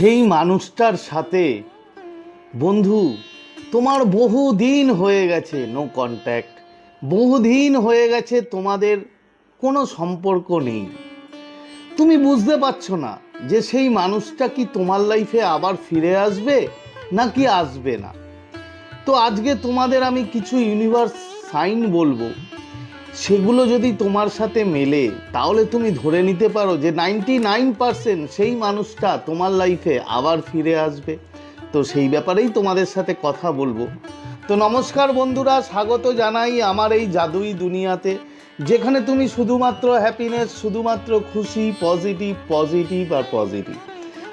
সেই মানুষটার সাথে, বন্ধু, তোমার বহু দিন হয়ে গেছে নো কন্ট্যাক্ট বহুদিন হয়ে গেছে তোমাদের কোনো সম্পর্ক নেই। তুমি বুঝতে পারছ না যে সেই মানুষটা কি তোমার লাইফে আবার ফিরে আসবে নাকি আসবে না। তো আজকে তোমাদের আমি কিছু ইউনিভার্স সাইন বলব। সেগুলো যদি তোমার সাথে মেলে, তাহলে তুমি ধরে নিতে পারো যে নাইনটি নাইন পারসেন্ট সেই মানুষটা তোমার লাইফে আবার ফিরে আসবে। তো সেই ব্যাপারেই তোমাদের সাথে কথা বলব। তো নমস্কার বন্ধুরা, স্বাগত জানাই আমার এই জাদুই দুনিয়াতে, যেখানে তুমি শুধুমাত্র হ্যাপিনেস শুধুমাত্র খুশি পজিটিভ পজিটিভ আর পজিটিভ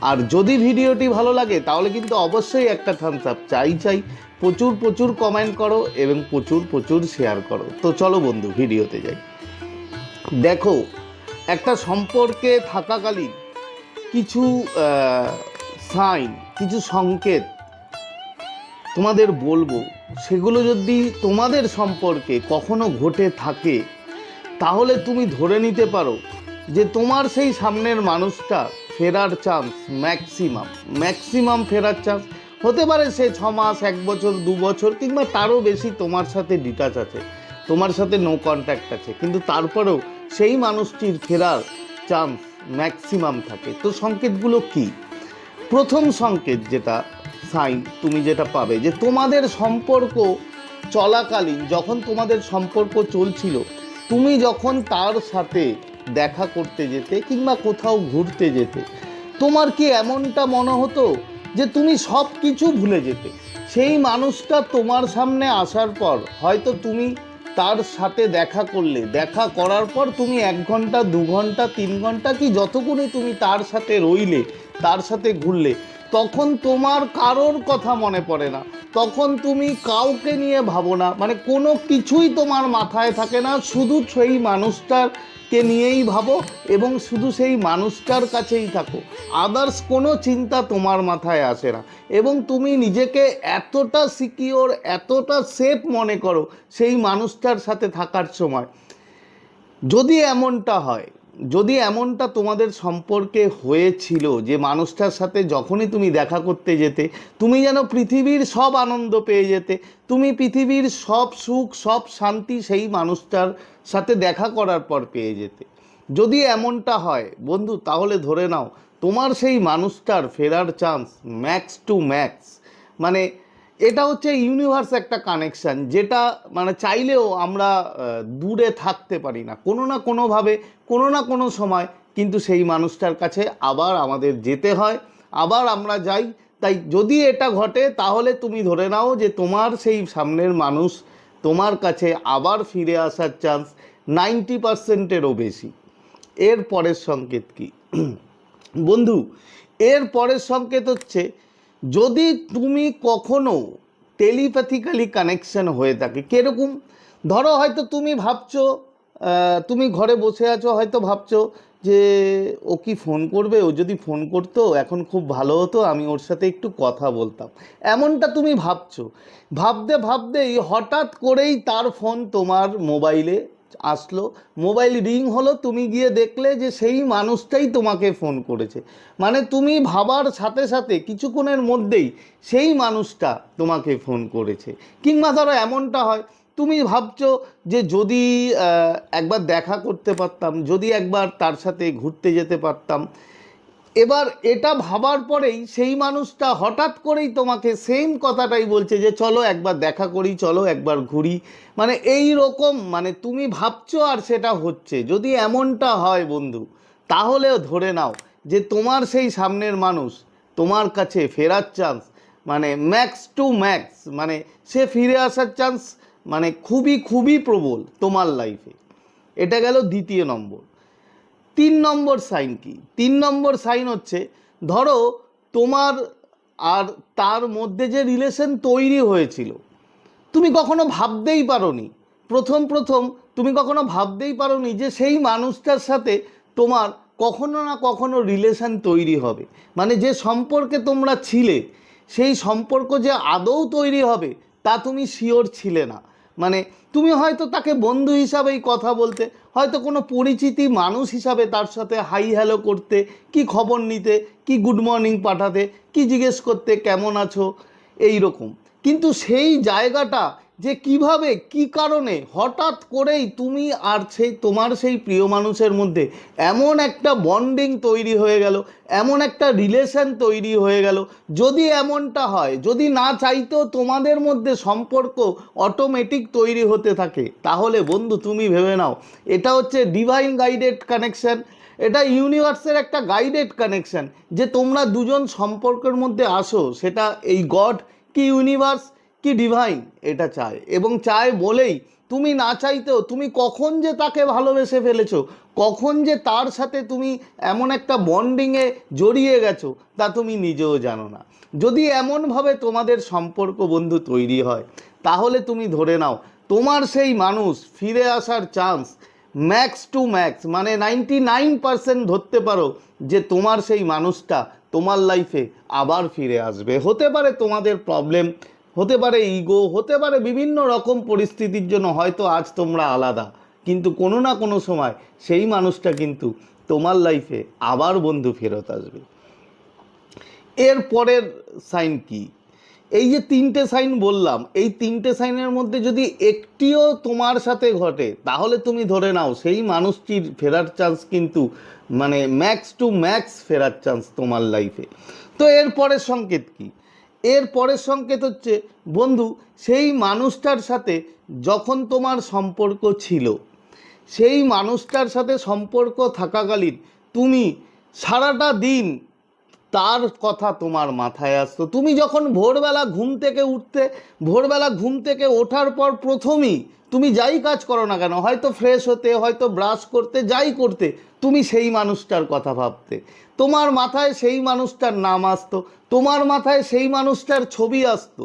আর যদি ভিডিওটি ভালো লাগে, তাহলে কিন্তু অবশ্যই একটা থামস আপ চাই চাই। প্রচুর প্রচুর কমেন্ট করো এবং প্রচুর প্রচুর শেয়ার করো। তো চলো বন্ধু, ভিডিওতে যাই। দেখো, একটা সম্পর্কে থাকাকালীন কিছু সাইন কিছু সংকেত তোমাদের বলব। সেগুলো যদি তোমাদের সম্পর্কে কখনো ঘটে থাকে, তাহলে তুমি ধরে নিতে পারো যে তোমার সেই সামনের মানুষটা ফেরার চান্স ম্যাক্সিমাম ম্যাক্সিমাম ফেরার চান্স। হতে পারে সে ছ মাস, এক বছর, দু বছর, কিংবা তারও বেশি তোমার সাথে ডিটাচ আছে। তোমার সাথে নো কন্ট্যাক্ট আছে। কিন্তু তারপরেও সেই মানুষটির ফেরার চান্স ম্যাক্সিমাম থাকে। তো সংকেতগুলো কী? প্রথম সংকেত যেটা সাইন তুমি যেটা পাবে, যে তোমাদের সম্পর্ক চলাকালীন, যখন তোমাদের সম্পর্ক চলছিল, তুমি যখন তার সাথে দেখা করতে যেতে কিংবা কোথাও ঘুরতে যেতে। তোমার কি এমনটা মনে হতো যে তুমি সব কিছু ভুলে যেতে? সেই মানুষটা তোমার সামনে আসার পর হয়তো তুমি তার সাথে দেখা করলে, দেখা করার পর তুমি এক ঘণ্টা, দু ঘণ্টা, তিন ঘণ্টা কি যতক্ষণই তুমি তার সাথে রইলে, তার সাথে ঘুরলে, তখন তোমার কারোর কথা মনে পড়ে না। তখন তুমি কাউকে নিয়ে ভাবো না। মানে কোনো কিছুই তোমার মাথায় থাকে না। শুধু সেই মানুষটারকে নিয়েই ভাবো এবং শুধু সেই মানুষটার কাছেই থাকো। আদার্স কোনো চিন্তা তোমার মাথায় আসে না এবং তুমি নিজেকে এতটা সিকিওর এতটা সেফ মনে করো সেই মানুষটার সাথে থাকার সময়। যদি এমনটা হয় যদি এমনটা তোমাদের সম্পর্কে হয়েছিল যে মানুষটার সাথে যখনই তুমি দেখা করতে যেতে, তুমি যেন পৃথিবীর সব আনন্দ পেয়ে যেতে, তুমি পৃথিবীর সব সুখ, সব শান্তি সেই মানুষটার সাথে দেখা করার পর পেয়ে যেতে। যদি এমনটা হয়, বন্ধু, তাহলে ধরে নাও, তোমার সেই মানুষটার ফেরার চান্স ম্যাক্স টু ম্যাক্স মানে এটা হচ্ছে ইউনিভার্স একটা কানেকশান যেটা মানে চাইলেও আমরা দূরে থাকতে পারি না। কোনো না কোনোভাবে, কোনো না কোনো সময় কিন্তু সেই মানুষটার কাছে আবার আমাদের যেতে হয়, আবার আমরা যাই। তাই যদি এটা ঘটে, তাহলে তুমি ধরে নাও যে তোমার সেই সামনের মানুষ তোমার কাছে আবার ফিরে আসার চান্স নাইনটি পার্সেন্টেরও বেশি। এর পরের সংকেত কি? বন্ধু, এর পরের সংকেত হচ্ছে যদি তুমি কখনো টেলিপ্যাথিক্যালি কানেকশন হয়ে থাকে, কীরকম? ধরো হয়তো তুমি ভাবছ তুমি ঘরে বসে আছো, হয়তো ভাবছ যে ও কি ফোন করবে? ও যদি ফোন করতো, এখন খুব ভালো হতো, আমি ওর সাথে একটু কথা বলতাম। এমনটা তুমি ভাবছ। ভাবতে ভাবতেই হঠাৎ করেই তার ফোন তোমার মোবাইলে আসলো। মোবাইল রিং হলো, তুমি গিয়ে দেখলে যে সেই মানুষটাই তোমাকে ফোন করেছে। মানে তুমি ভাবার সাথে সাথে কিছুক্ষণের মধ্যেই সেই মানুষটা তোমাকে ফোন করেছে। কিংবা ধরো এমনটা হয়, তুমি ভাবছ যে যদি একবার দেখা করতে পারতাম, যদি একবার তার সাথে ঘুরতে যেতে পারতাম এবার এটা ভাবার পরেই সেই মানুষটা হঠাৎ করেই তোমাকে সেম কথাটাই বলছে যে, চলো একবার দেখা করি, চলো একবার ঘুরি। মানে এই রকম মানে তুমি ভাবছ আর সেটা হচ্ছে। যদি এমনটা হয় বন্ধু, তাহলেও ধরে নাও যে তোমার সেই সামনের মানুষ, তোমার কাছে ফেরার চান্স মানে ম্যাক্স টু ম্যাক্স মানে সে ফিরে আসার চান্স মানে খুবই খুবই প্রবল তোমার লাইফে এটা গেল দ্বিতীয় নম্বর। তিন নম্বর সাইন কি? তিন নম্বর সাইন হচ্ছে, ধরো তোমার আর তার মধ্যে যে রিলেশন তৈরি হয়েছিল, তুমি কখনো ভাবতেই পারোনি। প্রথম প্রথম তুমি কখনো ভাবতেই পারোনি যে সেই মানুষটার সাথে তোমার কখনো না কখনো রিলেশন তৈরি হবে। মানে যে সম্পর্কে তোমরা ছিলে, সেই সম্পর্ক যে আদৌ তৈরি হবে, তা তুমি শিওর ছিলে না। মানে তুমি হয়তো তাকে বন্ধু হিসাবেই কথা বলতে, হয়তো কোনো পরিচিতি মানুষ হিসাবে তার সাথে হাই হ্যালো করতে, কি খবর নিতে, কি গুড মর্নিং পাঠাতে, কি জিজ্ঞেস করতে, কেমন আছো এই রকম কিন্তু সেই জায়গাটা যে কীভাবে, কি কারণে, হঠাৎ করেই তুমি আর সেই, তোমার সেই প্রিয় মানুষের মধ্যে এমন একটা বন্ডিং তৈরি হয়ে গেল, এমন একটা রিলেশন তৈরি হয়ে গেল, যদি এমনটা হয়, যদি না চাইতেও তোমাদের মধ্যে সম্পর্ক অটোমেটিক তৈরি হতে থাকে, তাহলে বন্ধু তুমি ভেবে নাও, এটা হচ্ছে ডিভাইন গাইডেড কানেকশান এটা ইউনিভার্সের একটা গাইডেড কানেকশান যে তোমরা দুজন সম্পর্কের মধ্যে আসো, সেটা এই গড কি ইউনিভার্স কি ডিভাইন এটা চায়। এবং চায় বলেই, তুমি না চাইতেও, তুমি কখন যে তাকে ভালোবেসে ফেলেছো? কখন যে তার সাথে তুমি এমন একটা বন্ডিংয়ে জড়িয়ে গেছো? তা তুমি নিজেও জানো না। যদি এমনভাবে তোমাদের সম্পর্ক বন্ধু তৈরি হয়, তাহলে তুমি ধরে নাও, তোমার সেই মানুষ ফিরে আসার চান্স ম্যাক্স টু ম্যাক্স মানে নাইনটি নাইন পার্সেন্ট ধরতে পারো যে তোমার সেই মানুষটা তোমার লাইফে আবার ফিরে আসবে। হতে পারে তোমাদের প্রবলেম হতে পারে ইগো হতে পারে বিভিন্ন রকম পরিস্থিতির জন্য হয়তো আজ তোমরা আলাদা। কিন্তু কোনো না কোনো সময় সেই মানুষটা কিন্তু তোমার লাইফে আবার বন্ধু ফেরত আসবে। এর পরের সাইন কি? এই যে তিনটে সাইন বললাম, এই তিনটে সাইনের মধ্যে যদি একটিও তোমার সাথে ঘটে, তাহলে তুমি ধরে নাও সেই মানুষটির ফেরার চান্স কিন্তু মানে ম্যাক্স টু ম্যাক্স ফেরার চান্স তোমার লাইফে তো এর পরের সংকেত কি? এর পরের সংকেত হচ্ছে, বন্ধু, সেই মানুষটার সাথে যখন তোমার সম্পর্ক ছিল, সেই মানুষটার সাথে সম্পর্ক থাকাকালীন তুমি সারাটা দিন তার কথা তোমার মাথায় আসতো। তুমি যখন ভোরবেলা ঘুম থেকে উঠতে, ভোরবেলা ঘুম থেকে ওঠার পর প্রথমই তুমি যাই কাজ করো না কেন, হয়তো ফ্রেশ হতে, হয়তো ব্রাশ করতে, যাই করতে, তুমি সেই মানুষটার কথা ভাবতে। তোমার মাথায় সেই মানুষটার নাম আসতো, তোমার মাথায় সেই মানুষটার ছবি আসতো।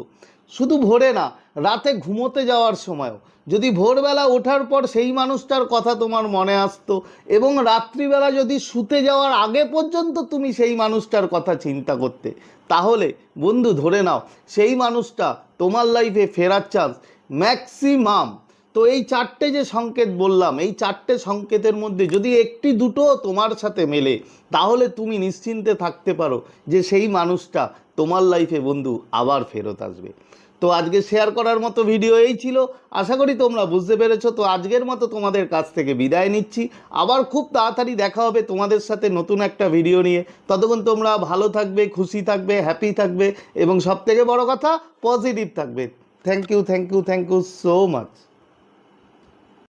শুধু ভোরে না, রাতে ঘুমোতে যাওয়ার সময়ও। যদি ভোরবেলা ওঠার পর সেই মানুষটার কথা তোমার মনে আসতো এবং রাত্রিবেলা যদি শুতে যাওয়ার আগে পর্যন্ত তুমি সেই মানুষটার কথা চিন্তা করতে, তাহলে বন্ধু ধরে নাও, সেই মানুষটা তোমার লাইফে ফেরার চান্স ম্যাক্সিমাম তো এই চারটে যে সংকেত বললাম, এই চারটে সংকেতের মধ্যে যদি একটি দুটো তোমার সাথে মেলে, তাহলে তুমি নিশ্চিন্তে থাকতে পারো যে সেই মানুষটা তোমার লাইফে বন্ধু আবার ফেরত আসবে। তো আজকে শেয়ার করার মতো ভিডিও এই ছিল। আশা করি তোমরা বুঝতে পেরেছ। তো আজকের মতো তোমাদের কাছ থেকে বিদায় নিচ্ছি। আবার খুব তাড়াতাড়ি দেখা হবে তোমাদের সাথে নতুন একটা ভিডিও নিয়ে। ততক্ষণ তোমরা ভালো থাকবে, খুশি থাকবে হ্যাপি থাকবে এবং সব থেকে বড় কথা পজিটিভ থাকবে। Thank you thank you thank you so much